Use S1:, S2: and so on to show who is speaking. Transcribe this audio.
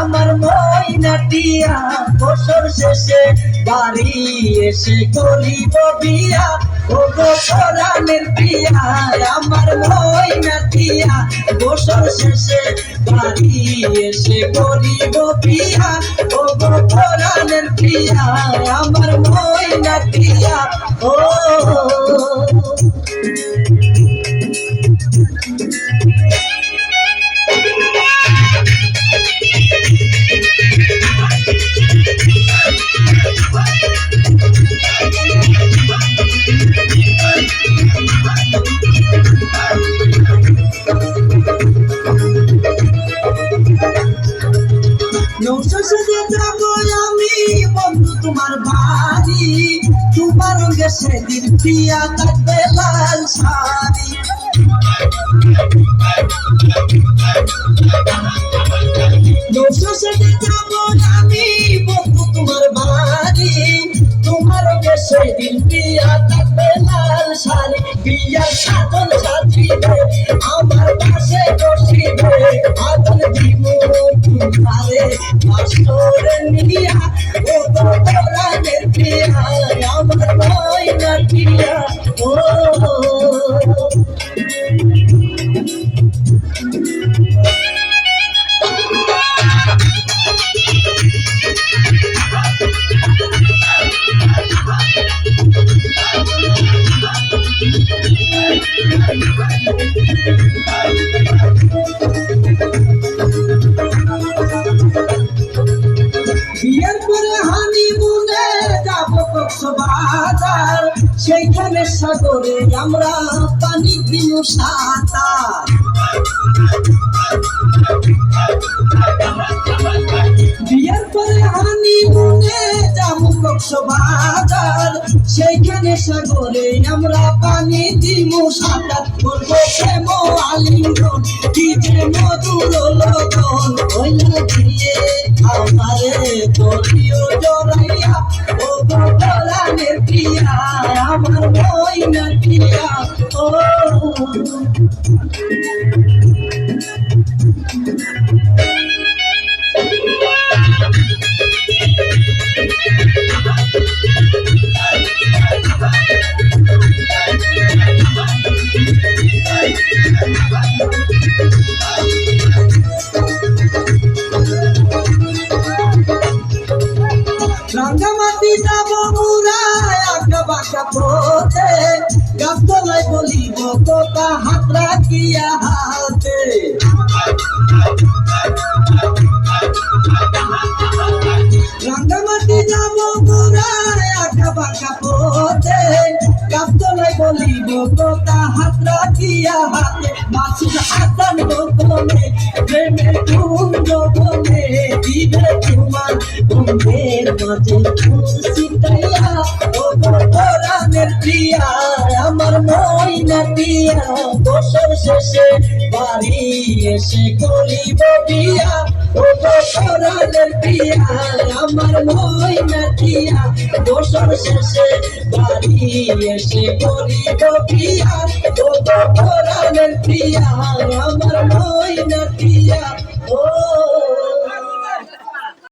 S1: আমার ময়না টিয়া, বছর শেষে বাড়ি এসে করিব বিয়া। ও গো পরাণের প্রিয়া আমার ময়না টিয়া, বছর শেষে বাড়ি এসে করিব বিয়া। ও গো পরাণের প্রিয়া আমার ময়না রঙে সেদিন পিয়া কাটবে লাল শাড়ি। নৌশে যাব আমি সেদিন পিয়া কাটবে লাল শাড়ি। পিয়া সাধন সেইখানে সাগরে আমরা পানি দিনু সাঁতার। বিয়ের পরে হানিমুনে যাব কক্সবাজার। সেইখানে সাগরে আমরা পানি দিমু সাঁতার। করব প্রেম আলিঙ্গন রাঙ্গামাটি যাব মুরায় আঁকা বাঁকা পথে গাছতলায় বলিব কোটা হাত রাখিয়া হাতে। রাঙ্গামাটি যাব মুরায় আঁকা বাঁকা পথে। গাছতলায় বলিব কোটা হাত রাখিয়া হাতে। মাছের হাতান গোপনে প্রেমের কুঞ্জ বনে দিবে তোমার মাঝে খুশিটাইয়া বছর শেষে বাড়ি এসে করিব বিয়া ও গোপরানের প্রিয়া, আমার মই নাটিয়া বছর শেষে বাড়ি এসে করিব বিয়া ও গোপরানের প্রিয়া, আমার মই টিয়া